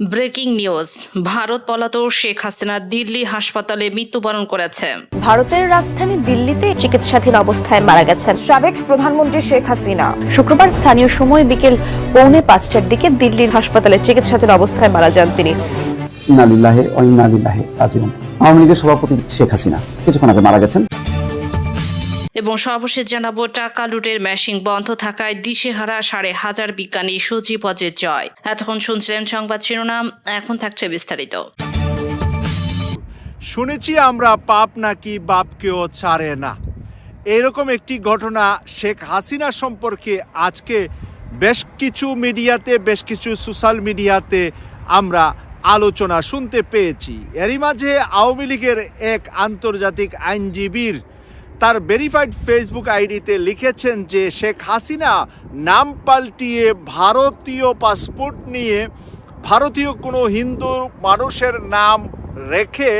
Breaking news. Bharat পলাতক শেখ হাসিনা দিল্লি হাসপাতালে মৃত্যুবরণ করেছে। ভারতের রাজধানী দিল্লিতে চিকিৎসাধীন অবস্থায় মারা গেছেন সাবেক প্রধানমন্ত্রী শেখ হাসিনা। শুক্রবার স্থানীয় সময় বিকেল পৌনে পাঁচটার দিকে দিল্লির হাসপাতালে চিকিৎসাধীন অবস্থায় মারা যান তিনি। আওয়ামী লীগের সভাপতি শেখ হাসিনা কিছুক্ষণ আগে মারা গেছেন। এবং সর্বশেষ জানাব, টাকা লুটের ম্যাশিং বন্ধ থাকায় দিশেহারা সাড়ে হাজার বিজ্ঞানী সজীবজের জয়। এতক্ষণ শুনছিলেন সংবাদ শিরোনাম, এখন থাকছে বিস্তারিত। শুনেছি আমরা পাপ নাকি বাপকেও ছাড়ে না। এরকম একটি ঘটনা শেখ হাসিনা সম্পর্কে আজকে বেশ কিছু মিডিয়াতে, বেশ কিছু সোশ্যাল মিডিয়াতে আমরা আলোচনা শুনতে পেয়েছি। এরই মাঝে আওয়ামী লীগের এক আন্তর্জাতিক আইনজীবীর তার ভেরিফাইড ফেসবুক আইডিতে লিখেছেন যে শেখ হাসিনা নাম পাল্টিয়ে ভারতীয় পাসপোর্ট নিয়ে ভারতীয় কোনো হিন্দু মানুষের নাম রেখে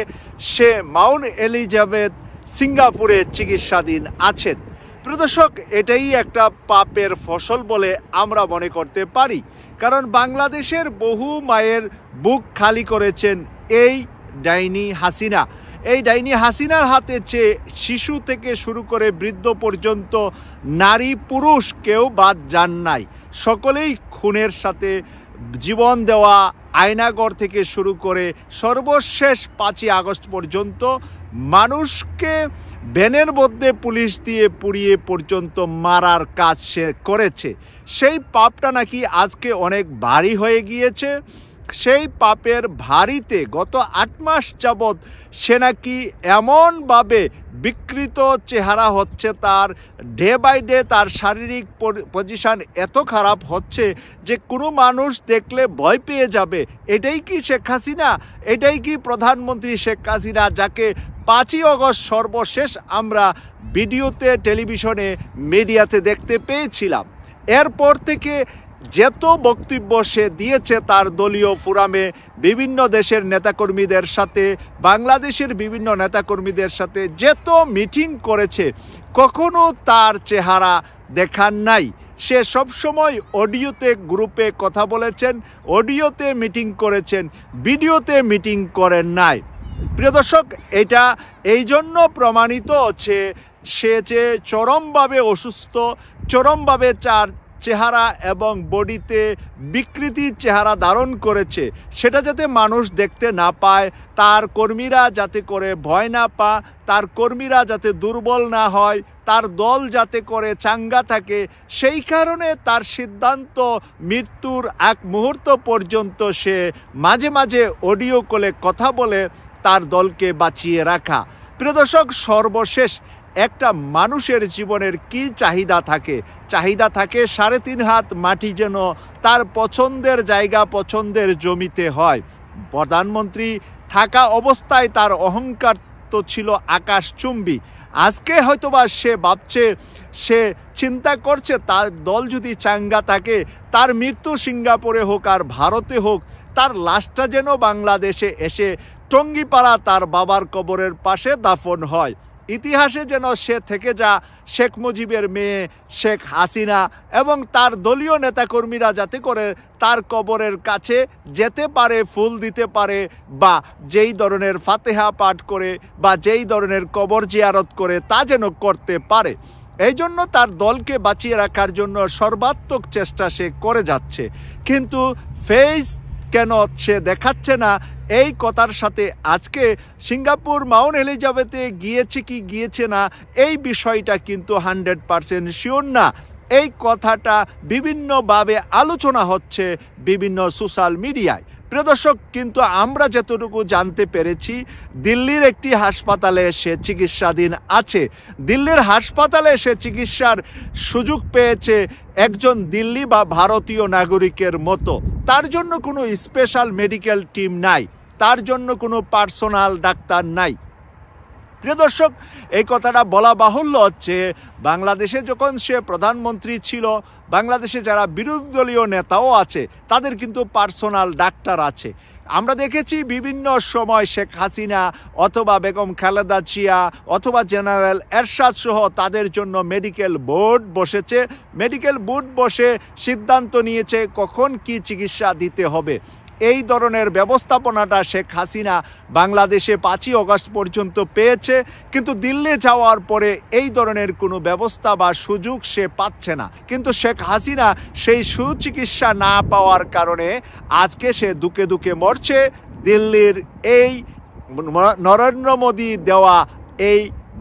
সে মাউন্ট এলিজাবেথ সিঙ্গাপুরে চিকিৎসাধীন আছেন। প্রদর্শক এটাই একটা পাপের ফসল বলে আমরা মনে করতে পারি। কারণ বাংলাদেশের বহু মায়ের বুক খালি করেছেন এই ডাইনি হাসিনা। এই ডাইনি হাসিনার হাতে চেয়ে শিশু থেকে শুরু করে বৃদ্ধ পর্যন্ত নারী পুরুষ কেউ বাদ যান নাই। সকলেই খুনের সাথে জীবন দেওয়া আয়নাগর থেকে শুরু করে সর্বশেষ পাঁচই আগস্ট পর্যন্ত মানুষকে ভ্যানের মধ্যে পুলিশ দিয়ে পুড়িয়ে পর্যন্ত মারার কাজ সে করেছে। সেই পাপটা নাকি আজকে অনেক ভারী হয়ে গিয়েছে। সেই পাপের ভারিতে গত আট মাস যাবৎ সে নাকি এমনভাবে বিকৃত চেহারা হচ্ছে তার। ডে বাই ডে তার শারীরিক পজিশন এত খারাপ হচ্ছে যে কোনো মানুষ দেখলে ভয় পেয়ে যাবে। এটাই কি শেখ হাসিনা? এটাই কি প্রধানমন্ত্রী শেখ হাসিনা যাকে পাঁচই অগস্ট সর্বশেষ আমরা ভিডিওতে, টেলিভিশনে, মিডিয়াতে দেখতে পেয়েছিলাম? এরপর থেকে যেত বক্তব্য সে দিয়েছে তার দলীয় ফোরামে বিভিন্ন দেশের নেতাকর্মীদের সাথে, বাংলাদেশের বিভিন্ন নেতাকর্মীদের সাথে যেত মিটিং করেছে। কখনো তার চেহারা দেখান নাই। সে সবসময় অডিওতে গ্রুপে কথা বলেছেন, অডিওতে মিটিং করেছেন, ভিডিওতে মিটিং করেন নাই। প্রিয় দর্শক, এটা এই জন্য প্রমাণিত হচ্ছে সে যে চরমভাবে অসুস্থ, চরমভাবে চার চেহারা এবং বডিতে বিকৃতির চেহারা ধারণ করেছে। সেটা যাতে মানুষ দেখতে না পায়, তার কর্মীরা যাতে করে ভয় না পা, তার কর্মীরা যাতে দুর্বল না হয়, তার দল যাতে করে চাঙ্গা থাকে, সেই কারণে তার সিদ্ধান্ত মৃত্যুর এক মুহূর্ত পর্যন্ত সে মাঝে মাঝে অডিও কলে কথা বলে তার দলকে বাঁচিয়ে রাখা। প্রিয় দর্শক, সর্বশেষ একটা মানুষের জীবনের কি চাহিদা থাকে? চাহিদা থাকে সাড়ে তিন হাত মাটি যেন তার পছন্দের জায়গা, পছন্দের জমিতে হয়। প্রধানমন্ত্রী থাকা অবস্থায় তার অহংকার তো ছিল আকাশচুম্বী। আজকে হয়তোবা সে ভাবছে, সে চিন্তা করছে তার দল যদি চাঙ্গা থাকে, তার মৃত্যু সিঙ্গাপুরে হোক আর ভারতে হোক, তার লাশটা যেন বাংলাদেশে এসে টঙ্গিপাড়া তার বাবার কবরের পাশে দাফন হয়। ইতিহাসে যেন সে থেকে যা শেখ মুজিবের মেয়ে শেখ হাসিনা এবং তার দলীয় নেতাকর্মীরা যাতে করে তার কবরের কাছে যেতে পারে, ফুল দিতে পারে বা যেই ধরনের ফাতেহা পাঠ করে বা যেই ধরনের কবর জিয়ারত করে তা যেন করতে পারে। এই জন্য তার দলকে বাঁচিয়ে রাখার জন্য সর্বাত্মক চেষ্টা সে করে যাচ্ছে। কিন্তু ফেস কেন সে দেখাচ্ছে না এই কথার সাথে আজকে সিঙ্গাপুর মাউন্ট এলিজাবেথে গিয়েছে কি গিয়েছে না, এই বিষয়টা কিন্তু হান্ড্রেড পারসেন্ট শিওর না। এই কথাটা বিভিন্নভাবে আলোচনা হচ্ছে বিভিন্ন সোশ্যাল মিডিয়ায়। প্রিয় দর্শক, কিন্তু আমরা যতটুকু জানতে পেরেছি, দিল্লির একটি হাসপাতালে সে চিকিৎসাধীন আছে। দিল্লির হাসপাতালে সে চিকিৎসার সুযোগ পেয়েছে একজন দিল্লি বা ভারতীয় নাগরিকের মতো। তার জন্য কোনো স্পেশাল মেডিকেল টিম নাই। তার জন্য কোনো পার্সোনাল ডাক্তার নাই। প্রিয় দর্শক, এই কথাটা বলা বাহুল্য হচ্ছে, বাংলাদেশে যখন সে প্রধানমন্ত্রী ছিল, বাংলাদেশে যারা বিরোধী দলীয় নেতাও আছে, তাদের কিন্তু পার্সোনাল ডাক্তার আছে। আমরা দেখেছি বিভিন্ন সময় শেখ হাসিনা অথবা বেগম খালেদা জিয়া অথবা জেনারেল এরশাদ সহ তাদের জন্য মেডিকেল বোর্ড বসেছে। মেডিকেল বোর্ড বসে সিদ্ধান্ত নিয়েছে কখন কি চিকিৎসা দিতে হবে। এই ধরনের ব্যবস্থাপনাটা শেখ হাসিনা বাংলাদেশে পাঁচই অগস্ট পর্যন্ত পেয়েছে, কিন্তু দিল্লি যাওয়ার পরে এই ধরনের কোনো ব্যবস্থা বা সুযোগ সে পাচ্ছে না। কিন্তু শেখ হাসিনা সেই সুচিকিৎসা না পাওয়ার কারণে আজকে সে দুকে দুকে মরছে। দিল্লির এই নরেন্দ্র মোদী দেওয়া এই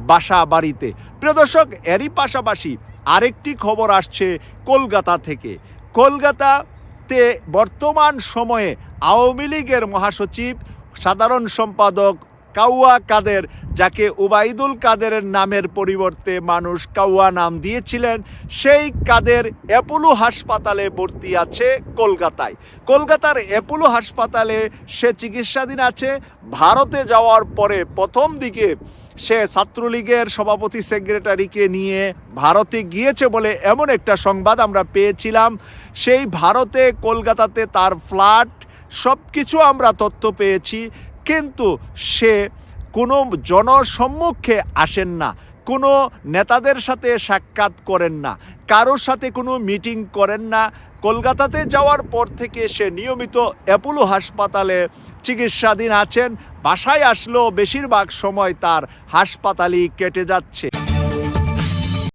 বাসা বাড়িতে প্রিয় দর্শক, এরই পাশাপাশি আরেকটি খবর আসছে কলকাতা থেকে। কলকাতাতে বর্তমান সময়ে আওয়ামী লীগের মহাসচিব, সাধারণ সম্পাদক কাউয়া কাদের, যাকে উবাইদুল কাদেরের নামের পরিবর্তে মানুষ কাউয়া নাম দিয়েছিলেন, সেই কাদের অ্যাপোলো হাসপাতালে ভর্তি আছে কলকাতায়। কলকাতার অ্যাপোলো হাসপাতালে সে চিকিৎসাধীন আছে। ভারতে যাওয়ার পরে প্রথম দিকে সে ছাত্রলীগের সভাপতি সেক্রেটারিকে নিয়ে ভারতে গিয়েছে বলে এমন একটা সংবাদ আমরা পেয়েছিলাম। সেই ভারতে, কলকাতাতে তার ফ্ল্যাট সব কিছু আমরা তথ্য পেয়েছি। কিন্তু সে কোনো জনসম্মুখে আসেন না, কোনো নেতাদের সাথে সাক্ষাৎ করেন না, কারোর সাথে কোনো মিটিং করেন না। কলকাতাতে যাওয়ার পর থেকে সে নিয়মিত অ্যাপোলো হাসপাতালে চিকিৎসাধীন আছেন। বাসায় আসলেও বেশিরভাগ সময় তার হাসপাতালই কেটে যাচ্ছে।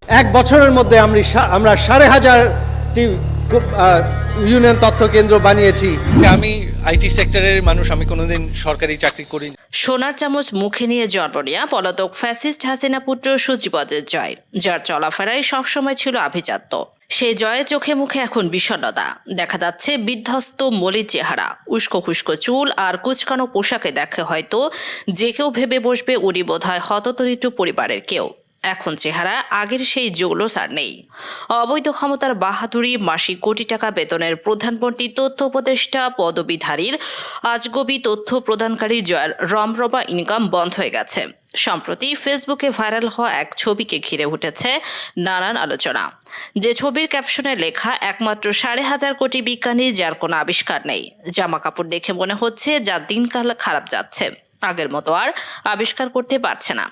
এক বছরের মধ্যে আমরা সা- আমরা সাড়ে হাজারটি আহ, ইউনিয়ন তথ্য কেন্দ্র বানিয়েছি। আমি আইটি সেক্টরের মানুষ আমি কোনোদিন সরকারি চাকরি করি সোনার চামচ মুখে নিয়ে জন্ম নেয়া পলাতক ফ্যাসিস্ট হাসিনা পুত্র সূচিপদের জয় যার চলাফেরায় সবসময় ছিল আভিজাত্য। সেই জয়ে চোখে মুখে এখন বিষণ্ণতা। দেখা যাচ্ছে বিধ্বস্ত মলির চেহারা। উস্কো খুস্কো চুল আর কুচকানো পোশাকে দেখে হয়তো যে কেউ ভেবে বসবে উনি বোধহয় হতদরিদ্র পরিবারের কেউ। এখন চেহারা আগের সেই জৌলস আর নেই। অবৈধ ক্ষমতার বাহাদুরি, মাসিক কোটি টাকা বেতনের প্রধানমন্ত্রী, তথ্য উপদেষ্টা, পদবীধারীর আজগবি তথ্য প্রদানকারী জয়ের রমরমা ইনকাম বন্ধ হয়ে গেছে। সম্প্রতি ফেসবুকে ভাইরাল হওয়া এক ছবিকে ঘিরে উঠেছে নানান আলোচনা। যে ছবির ক্যাপশনে লেখা, একমাত্র সাড়ে হাজার কোটি বিজ্ঞানী যার কোনো আবিষ্কার নেই। জামা কাপড় দেখে মনে হচ্ছে যা দিনকাল খারাপ যাচ্ছে। আগের মতো আর আবিষ্কার করতে পারছে না।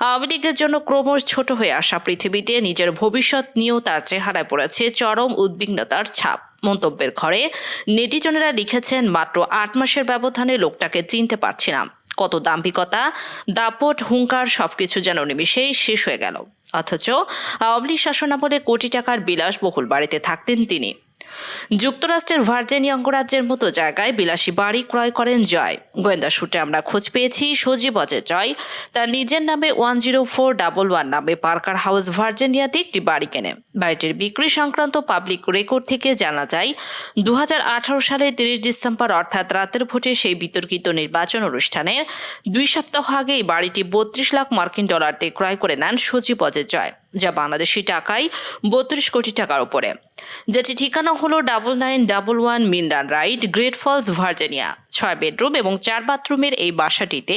আওয়ামী লীগের জন্য ক্রমশ ছোট হয়ে আসা পৃথিবীতে নিজের ভবিষ্যৎ নিয়েও তার চেহারায় পড়েছে চরম উদ্বিগ্নতার ছাপ। মন্তব্যের ঘরে নেটিজনেরা লিখেছেন, মাত্র আট মাসের ব্যবধানে লোকটাকে চিনতে পারছি না। কত দাম্ভিকতা, দাপট, হুঙ্কার, সবকিছু যেন নিমিশেই শেষ হয়ে গেল। অথচ আওয়ামী লীগ শাসনামলে কোটি টাকার বিলাসবহুল বাড়িতে থাকতেন তিনি। যুক্তরাষ্ট্রের ভার্জিনিয়া অঙ্গরাজ্যের মতো জায়গায় বিলাসী বাড়ি ক্রয় করেন জয়। গোয়েন্দা সূত্রে আমরা খোঁজ পেয়েছি, সজীব অজয় জয়। তার নিজের নামে one zero four double one নামে পার্কার হাউস ভার্জিনিয়াতে একটি বাড়ি কেনে। বাড়িটির বিক্রি সংক্রান্ত পাবলিক রেকর্ড থেকে জানা যায় দু হাজার আঠারো সালে তিরিশ ডিসেম্বর, অর্থাৎ রাতের ভোটে সেই বিতর্কিত নির্বাচন অনুষ্ঠানের দুই সপ্তাহ আগে এই বাড়িটি বত্রিশ লাখ মার্কিন ডলার দিয়ে ক্রয় করে নেন সজীব অজয় জয়। যা বাংলাদেশি টাকায় বত্রিশ কোটি টাকার উপরে। যেটি ঠিকানা হলো ডাবল নাইন ডাবল ওয়ান মিন্ডান রাইট গ্রেট ফলস ভার্জিনিয়া ছয় বেডরুম এবং চার বাথরুমের এই বাসাটিতে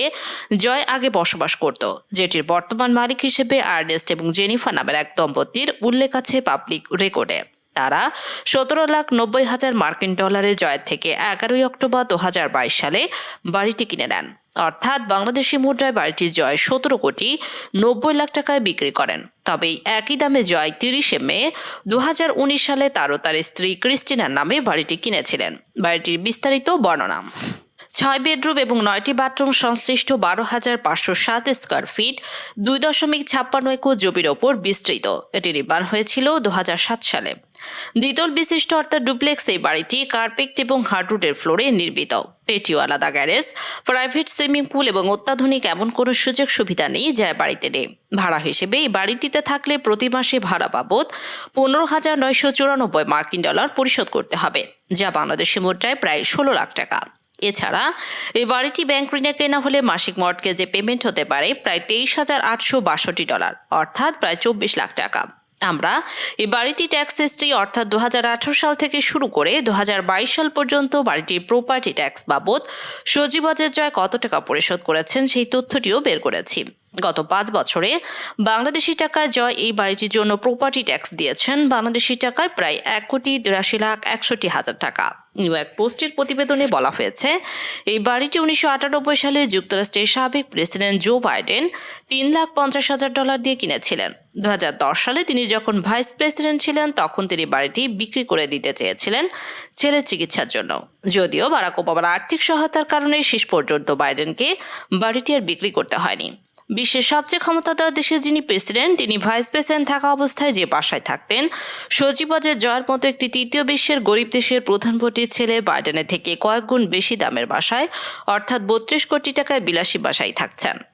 জয় আগে বসবাস করত, যেটির বর্তমান মালিক হিসেবে আর্নেস্ট এবং জেনিফার নামের এক দম্পতির উল্লেখ আছে পাবলিক রেকর্ডে তারা সতেরো লাখ নব্বই হাজার মার্কিন ডলারের জয়ের থেকে এগারোই অক্টোবর দু হাজার বাইশ সালে বাড়িটি কিনে নেন। অর্থাৎ বাংলাদেশি মুদ্রায় বাড়িটির জয় সতেরো কোটি নব্বই লাখ টাকায় বিক্রি করেন। তবে একই দামে জয় তিরিশে মে দু হাজার উনিশ সালে তারও তার স্ত্রী ক্রিস্টিনার নামে বাড়িটি কিনেছিলেন। বাড়িটির বিস্তারিত বর্ণনা। ছয় বেডরুম এবং নয়টি বাথরুম সংশ্লিষ্ট বারো হাজার পাঁচশো সাত স্কোয়ার ফিট, দুই দশমিক ছাপ্পান্ন একর জমির ওপর বিস্তৃত। এটি নির্মাণ হয়েছিল দু সাত সালে। দ্বিতল বিশিষ্ট অর্থাৎ ডুপ্লেক্স এই বাড়িটি কার্পেট এবং হার্ডউডের ফ্লোরে নির্মিত। পেটিও আলাদা গ্যারেজ। প্রাইভেট সুইমিং পুল এবং অত্যাধুনিক এমন কোনো সুযোগ সুবিধা নেই যা বাড়িতে নেই। ভাড়া হিসেবে এই বাড়িটিতে থাকলে প্রতি মাসে ভাড়া বাবদ পনেরো হাজার নয়শো চুরানব্বই মার্কিন ডলার পরিশোধ করতে হবে, যা বাংলাদেশি মুদ্রায় প্রায় ষোলো লাখ টাকা। এছাড়া এই বাড়িটি ব্যাংক ঋণে কেনা হলে মাসিক মর্টগেজে পেমেন্ট হতে পারে প্রায় তেইশ হাজার আটশো বাষট্টি ডলার, অর্থাৎ প্রায় চব্বিশ লাখ টাকা। আমরা এই বাড়িটি ট্যাক্স হিস্ট্রি অর্থাৎ দুহাজার আঠারো সাল থেকে শুরু করে দু হাজার বাইশ সাল পর্যন্ত বাড়িটির প্রপার্টি ট্যাক্স বাবদ সজীবজের জয় কত টাকা পরিশোধ করেছেন সেই তথ্যটিও বের করেছি। গত পাঁচ বছরে বাংলাদেশি টাকায় জয় এই বাড়িটির জন্য প্রপার্টি ট্যাক্স দিয়েছেন। বাংলাদেশি টাকায় প্রায় এক কোটি তিরাশি লাখ একষট্টি হাজার টাকা। নিউ এক পোস্টের প্রতিবেদনে বলা হয়েছে, এই বাড়িটি উনিশশো আটানব্বই সালে যুক্তরাষ্ট্রের সাবেক প্রেসিডেন্ট জো বাইডেন তিন লাখ পঞ্চাশ হাজার ডলার দিয়ে কিনেছিলেন। দু হাজার দশ সালে তিনি যখন ভাইস প্রেসিডেন্ট ছিলেন, তখন তিনি বাড়িটি বিক্রি করে দিতে চেয়েছিলেন ছেলের চিকিৎসার জন্য। যদিও বারাক ওবামার আর্থিক সহায়তার কারণে শেষ পর্যন্ত বাইডেনকে বাড়িটি আর বিক্রি করতে হয়নি। বিশ্বের সবচেয়ে ক্ষমতাধর দেশের যিনি প্রেসিডেন্ট, তিনি ভাইস প্রেসিডেন্ট থাকা অবস্থায় যে বাসায় থাকতেন সচিবাজে জয়ের মতো একটি তৃতীয় বিশ্বের গরিব দেশের প্রধানমন্ত্রীর ছেলে বাইডেনের থেকে কয়েক গুণ বেশি দামের বাসায়, অর্থাৎ বত্রিশ কোটি টাকায় বিলাসী বাসায় থাকছেন।